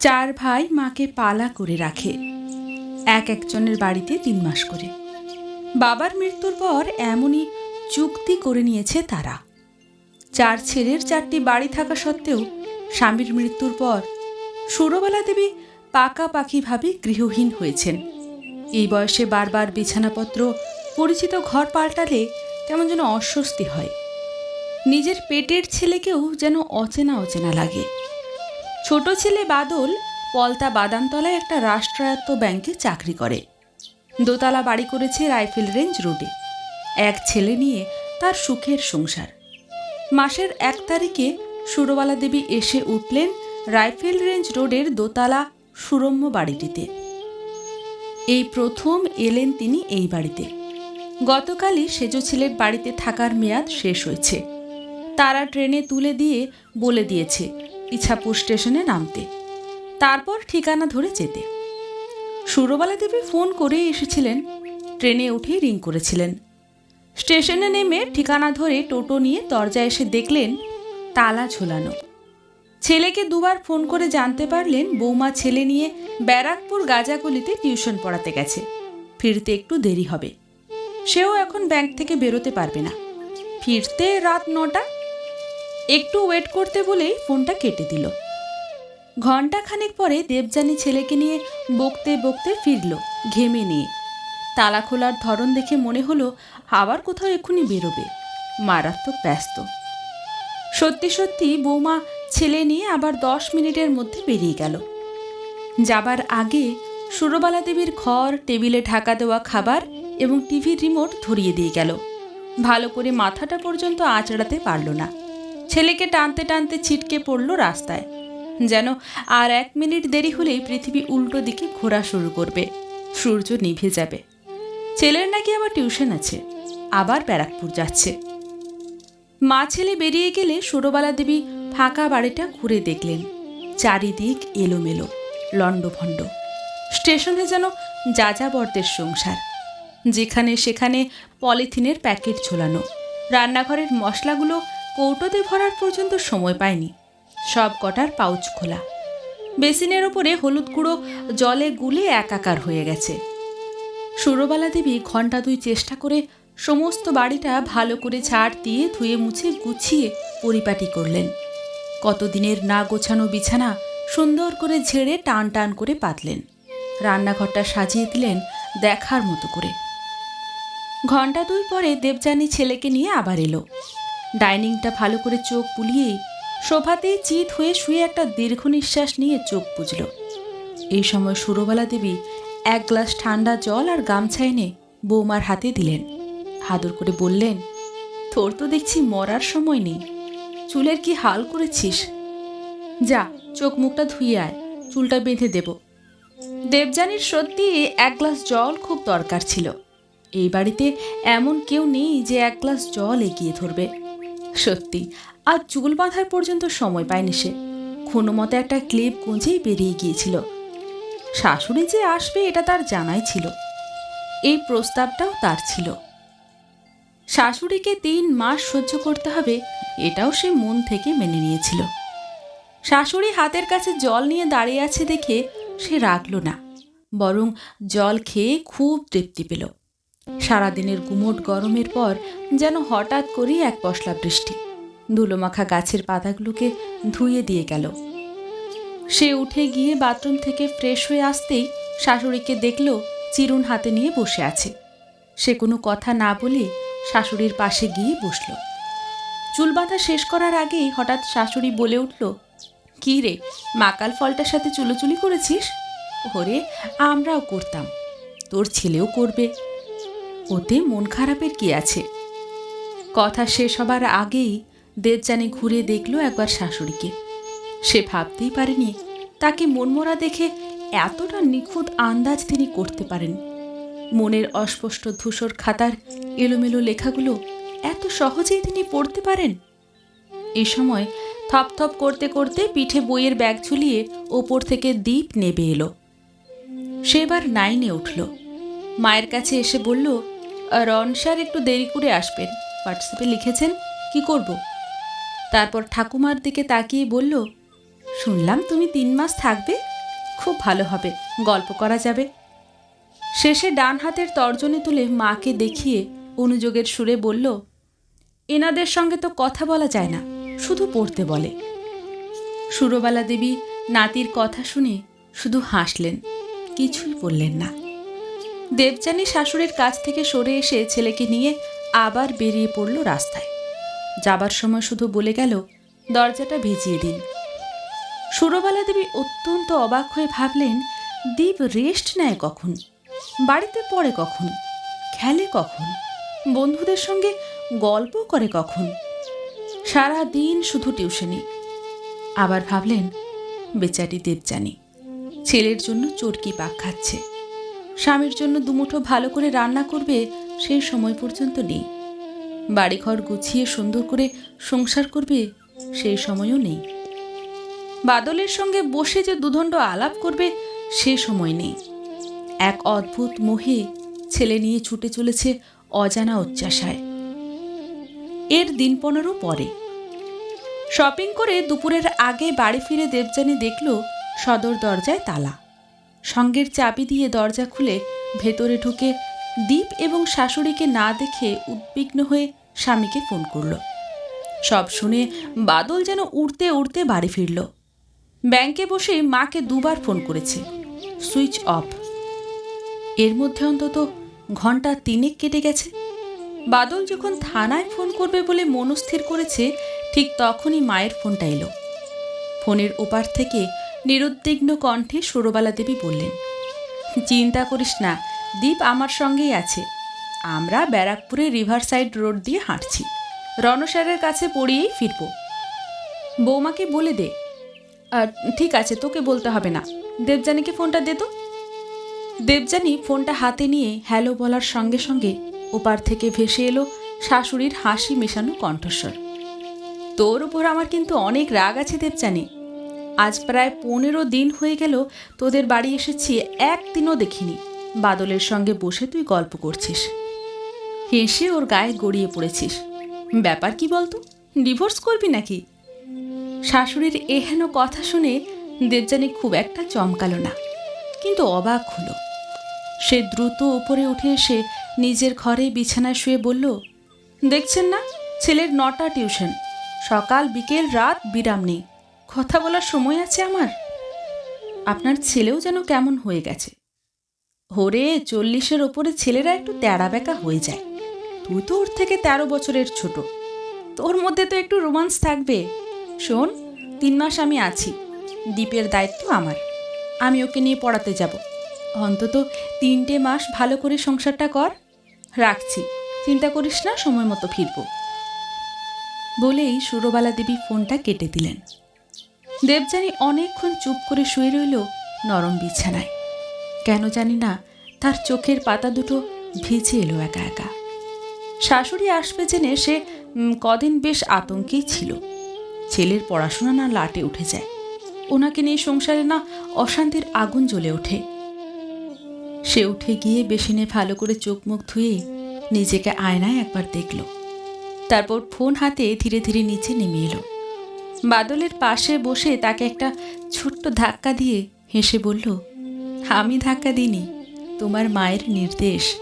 চার ভাই মাকে পালা করে রাখে। এক একজনের বাড়িতে তিন মাস করে। বাবার মৃত্যুর পর এমনই চুক্তি করে নিয়েছে তারা। চার ছেলের চারটি বাড়ি থাকা সত্ত্বেও স্বামীর মৃত্যুর পর সুরবালা দেবী পাকাপাকিভাবে গৃহহীন হয়েছেন। এই বয়সে বারবার বিছানাপত্র, পরিচিত ঘর পাল্টালে কেমন যেন অস্বস্তি হয়। নিজের পেটের ছেলেকেও যেন অচেনা অচেনা লাগে। ছোট ছেলে বাদল পলতা বাদামতলায় একটা রাষ্ট্রায়ত্ত ব্যাংকে চাকরি করে। দোতলা বাড়ি করেছে রাইফেল রেঞ্জ রোডে। এক ছেলে নিয়ে তার সুখের সংসার। মাসের এক তারিখে সুরবালা দেবী এসে উঠলেন রাইফেল রেঞ্জ রোডের দোতলা সুরম্য বাড়িটিতে। এই প্রথম এলেন তিনি এই বাড়িতে। গতকালই সেজ ছেলের বাড়িতে থাকার মেয়াদ শেষ হয়েছে। তারা ট্রেনে তুলে দিয়ে বলে দিয়েছে ইছাপুর স্টেশনে নামতে। তারপর ঠিকানা ধরে যেতে। সুরবালা দেবী ফোন করে এসেছিলেন। ট্রেনে উঠে রিং করেছিলেন। স্টেশনে নেমে ঠিকানা ধরে টোটো নিয়ে দরজায় এসে দেখলেন, তালা ঝোলানো। ছেলেকে দুবার ফোন করে জানতে পারলেন, বৌমা ছেলে নিয়ে ব্যারাকপুর গাজাগুলিতে টিউশন পড়াতে গেছে। ফিরতে একটু দেরি হবে। সেও এখন ব্যাংক থেকে বেরোতে পারবে না। ফিরতে রাত নটা একটু ওয়েট করতে বলেই ফোনটা কেটে দিল। ঘণ্টা খানেক পরে দেবযানী ছেলেকে নিয়ে বকতে বকতে ফিরল ঘেমে নিয়ে। তালা খোলার ধরন দেখে মনে হলো আবার কোথাও এক্ষুনি বেরোবে, মারাত্মক ব্যস্ত। সত্যি সত্যি বৌমা ছেলে নিয়ে আবার দশ মিনিটের মধ্যে বেরিয়ে গেল। যাবার আগে সুরবালা দেবীর ঘর, টেবিলে ঢাকা দেওয়া খাবার এবং টিভির রিমোট ধরিয়ে দিয়ে গেল। ভালো করে মাথাটা পর্যন্ত আঁচড়াতে পারল না। ছেলেকে টানতে টানতে ছিটকে পড়ল রাস্তায়। যেন আর এক মিনিট দেরি হলেই পৃথিবী উল্টো দিকে ঘোরা শুরু করবে। সূর্য নিভে যাবে। ছেলের নাকি আবার টিউশন আছে। আবার ব্যারাকপুর যাচ্ছে। মা ছেলে বেরিয়ে গেলে সুরবালা দেবী ফাঁকা বাড়িটা ঘুরে দেখলেন। চারিদিক এলোমেলো, লণ্ডভণ্ড। স্টেশনে যেন যাযাবরদের সংসার। যেখানে সেখানে পলিথিনের প্যাকেট ঝোলানো। রান্নাঘরের মশলাগুলো কৌটোতে ভরার পর্যন্ত সময় পায়নি। সব কটার পাউচ খোলা। বেসিনের ওপরে হলুদ গুঁড়ো জলে গুলে একাকার হয়ে গেছে। সুরবালা দেবী ঘণ্টা দুই চেষ্টা করে সমস্ত বাড়িটা ভালো করে ছাড় দিয়ে ধুয়ে মুছে গুছিয়ে পরিপাটি করলেন। কতদিনের না গোছানো বিছানা সুন্দর করে ঝেড়ে টান টান করে পাতলেন। রান্নাঘরটা সাজিয়ে দিলেন দেখার মতো করে। ঘণ্টা দুই পরে দেবযানী ছেলেকে নিয়ে আবার এলো। ডাইনিংটা ভালো করে চোখ বুলিয়েই শোভাতেই চিত হয়ে শুয়ে একটা দীর্ঘ নিঃশ্বাস নিয়ে চোখ বুঝল এই সময় সুরবালা দেবী এক গ্লাস ঠান্ডা জল আর গামছা এনে বৌমার হাতে দিলেন। হাদর করে বললেন, তোর তো দেখছি মরার সময় নেই। চুলের কি হাল করেছিস? যা, চোখ মুখটা ধুয়ে আয়, চুলটা বেঁধে দেব। দেবযানীর সত্যি এক গ্লাস জল খুব দরকার ছিল। এই বাড়িতে এমন কেউ নেই যে এক গ্লাস জল এগিয়ে ধরবে। সত্যি আর চুল বাঁধার পর্যন্ত সময় পায়নি সে। কোনো মতে একটা ক্লিপ গুঁজেই বেরিয়ে গিয়েছিল। শাশুড়ি যে আসবে, এটা তার জানাই ছিল। এই প্রস্তাবটাও তার ছিল। শাশুড়িকে তিন মাস সহ্য করতে হবে, এটাও সে মন থেকে মেনে নিয়েছিল। শাশুড়ি হাতের কাছে জল নিয়ে দাঁড়িয়ে আছে দেখে সে রাগল না, বরং জল খেয়ে খুব তৃপ্তি পেল। সারাদিনের গুমোট গরমের পর যেন হঠাৎ করেই এক পশলা বৃষ্টি। ধুলোমাখা গাছের পাতাগুলোকে ধুয়ে দিয়ে গেল। সে উঠে গিয়ে বাথরুম থেকে ফ্রেশ হয়ে আসতেই শাশুড়িকে দেখল চিরুন হাতে নিয়ে বসে আছে। সে কোনো কথা না বলে শাশুড়ির পাশে গিয়ে বসল। চুল বাঁধা শেষ করার আগেই হঠাৎ শাশুড়ি বলে উঠল, কি রে, মাকাল ফলটার সাথে চুলোচুলি করেছিস? ওরে, আমরাও করতাম। তোর ছেলেও করবে। ওতে মন খারাপের কি আছে? কথা শেষ হবার আগেই দেবযানী ঘুরে দেখল একবার শাশুড়িকে। সে ভাবতেই পারেনি তাকে মনমরা দেখে এতটা নিখুঁত আন্দাজ তিনি করতে পারেন। মনের অস্পষ্ট ধূসর খাতার এলোমেলো লেখাগুলো এত সহজেই তিনি পড়তে পারেন? এ সময় থপথপ করতে করতে পিঠে বইয়ের ব্যাগ ঝুলিয়ে ওপর থেকে দ্বীপ নেবে এলো। সে এবার নাইনে উঠল। মায়ের কাছে এসে বলল রন স্যার একটু দেরি করে আসবেন। হোয়াটসঅ্যাপে লিখেছেন, কি করব? তারপর ঠাকুমার দিকে তাকিয়ে বলল, শুনলাম তুমি তিন মাস থাকবে, খুব ভালো হবে, গল্প করা যাবে। শেষে ডান হাতের তর্জনী তুলে মাকে দেখিয়ে অনুযোগের সুরে বলল, এনাদের সঙ্গে তো কথা বলা যায় না, শুধু পড়তে বলে। সুরবালা দেবী নাতির কথা শুনে শুধু হাসলেন, কিছুই বললেন না। দেবযানী শাশুড়ির কাছ থেকে সরে এসে ছেলেকে নিয়ে আবার বেরিয়ে পড়ল রাস্তায়। যাবার সময় শুধু বলে গেল, দরজাটা ভিজিয়ে দিন। সুরবালা দেবী অত্যন্ত অবাক হয়ে ভাবলেন, দীপ রেস্ট নেয় কখন? বাড়িতে পড়ে কখন? খেলে কখন? বন্ধুদের সঙ্গে গল্প করে কখন? সারা দিন শুধু টিউশনি। আবার ভাবলেন, বেচারি দেবযানী, ছেলের জন্য চরকি পাক খাচ্ছে। স্বামীর জন্য দুমুঠো ভালো করে রান্না করবে সেই সময় পর্যন্ত নেই। বাড়িঘর গুছিয়ে সুন্দর করে সংসার করবে সেই সময়ও নেই। বাদলের সঙ্গে বসে যে দুদণ্ড আলাপ করবে সে সময় নেই। এক অদ্ভুত মোহে ছেলে নিয়ে ছুটে চলেছে অজানা উচ্চাসায় এর দিন পনেরো পরে। শপিং করে দুপুরের আগে বাড়ি ফিরে দেবযানী দেখল সদর দরজায় তালা। সঙ্গের চাবি দিয়ে দরজা খুলে ভেতরে ঢুকে দীপ এবং শাশুড়িকে না দেখে উদ্বিগ্ন হয়ে স্বামীকে ফোন করল। সব শুনে বাদল যেন উড়তে উড়তে বাড়ি ফিরল। ব্যাংকে বসে মাকে দুবার ফোন করেছে। Switch off. এর মধ্যে অন্তত ঘণ্টা তিনেক কেটে গেছে। বাদল যখন থানায় ফোন করবে বলে মনস্থির করেছে, ঠিক তখনই মায়ের ফোনটা এলো। ফোনের ওপার থেকে নিরুদ্বিগ্ন কণ্ঠে সুরবালা দেবী বললেন, চিন্তা করিস না দীপ আমার সঙ্গেই আছে। আমরা ব্যারাকপুরে রিভার সাইড রোড দিয়ে হাঁটছি। রণসারের কাছে পড়িয়েই ফিরব। বৌমাকে বলে দে। ঠিক আছে, তোকে বলতে হবে না। দেবযানীকে ফোনটা দে তো। দেবযানী ফোনটা হাতে নিয়ে হ্যালো বলার সঙ্গে সঙ্গে ওপার থেকে ভেসে এলো শাশুড়ির হাসি মেশানো কণ্ঠস্বর। তোর উপর আমার কিন্তু অনেক রাগ আছে দেবযানী। আজ প্রায় পনেরো দিন হয়ে গেল, তোদের বাড়ি এসেছি, একদিনও দেখিনি। বাদলের সঙ্গে বসে তুই গল্প করছিস। হেসে ওর গায়ে গড়িয়ে পড়েছিস। ব্যাপার কি বলতো, ডিভোর্স করবি নাকি? শাশুড়ির এহেন কথা শুনে দেবযানী খুব একটা চমকালো না, কিন্তু অবাক হলো। সে দ্রুত উপরে উঠে এসে নিজের ঘরে বিছানায় শুয়ে বলল, দেখছেন না, ছেলের নটা টিউশন, সকাল, বিকেল, রাত বিরাম নেই। কথা বলার সময় আছে আমার। আপনার ছেলেও যেন কেমন হয়ে গেছে। হোরে চল্লিশের ওপরে ছেলেরা একটু তেড়া বেকা হয়ে যায়। তুই তো ওর থেকে তেরো বছরের ছোট। তোর মধ্যে তো একটু রোমান্স থাকবে। শোন, তিন মাস আমি আছি। দ্বীপের দায়িত্ব আমার। আমি ওকে নিয়ে পড়াতে যাব। অন্তত তিনটে মাস ভালো করে সংসারটা কর। রাখছি। চিন্তা করিস না, সময় মতো ফিরব। বলেই সুরবালা দেবী ফোনটা কেটে দিলেন। দেবযানী অনেকক্ষণ চুপ করে শুয়ে রইল নরম বিছানায়। কেন জানি না তার চোখের পাতা দুটো ভিজে এলো একা একা। শাশুড়ি আসবে জেনে সে কদিন বেশ আতঙ্কেই ছিল। ছেলের পড়াশোনা না লাটে উঠে যায়। ওনাকে নিয়ে সংসারে না অশান্তির আগুন জ্বলে ওঠে। সে উঠে গিয়ে বেসিনে ভালো করে চোখ মুখ ধুয়ে নিজেকে আয়নায় একবার দেখল। তারপর ফোন হাতে ধীরে ধীরে নিচে নেমে এলো। বাদলের পাশে বসে তাকে একটা ছোট্ট ধাক্কা দিয়ে হেসে বলল, আমি ধাক্কা দিইনি, তোমার মায়ের নির্দেশ।